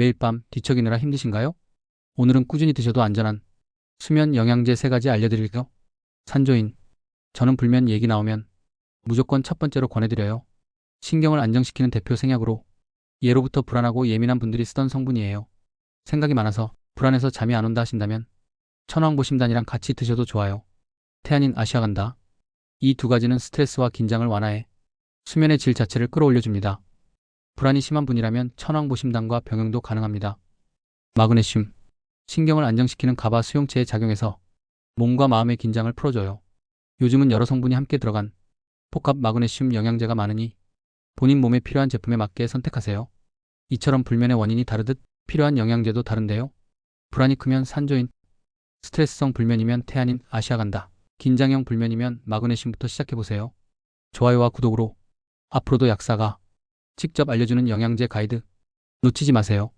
매일 밤 뒤척이느라 힘드신가요? 오늘은 꾸준히 드셔도 안전한 수면 영양제 세 가지 알려드릴게요. 산조인. 저는 불면 얘기 나오면 무조건 첫 번째로 권해드려요. 신경을 안정시키는 대표 생약으로 예로부터 불안하고 예민한 분들이 쓰던 성분이에요. 생각이 많아서 불안해서 잠이 안 온다 하신다면 천왕보심단이랑 같이 드셔도 좋아요. 태아닌 아시아간다. 이 두 가지는 스트레스와 긴장을 완화해 수면의 질 자체를 끌어올려줍니다. 불안이 심한 분이라면 천왕보심단과 병용도 가능합니다. 마그네슘. 신경을 안정시키는 가바 수용체에 작용해서 몸과 마음의 긴장을 풀어줘요. 요즘은 여러 성분이 함께 들어간 복합 마그네슘 영양제가 많으니 본인 몸에 필요한 제품에 맞게 선택하세요. 이처럼 불면의 원인이 다르듯 필요한 영양제도 다른데요. 불안이 크면 산조인, 스트레스성 불면이면 태아닌 아시아 간다, 긴장형 불면이면 마그네슘부터 시작해보세요. 좋아요와 구독으로 앞으로도 약사가 직접 알려주는 영양제 가이드 놓치지 마세요.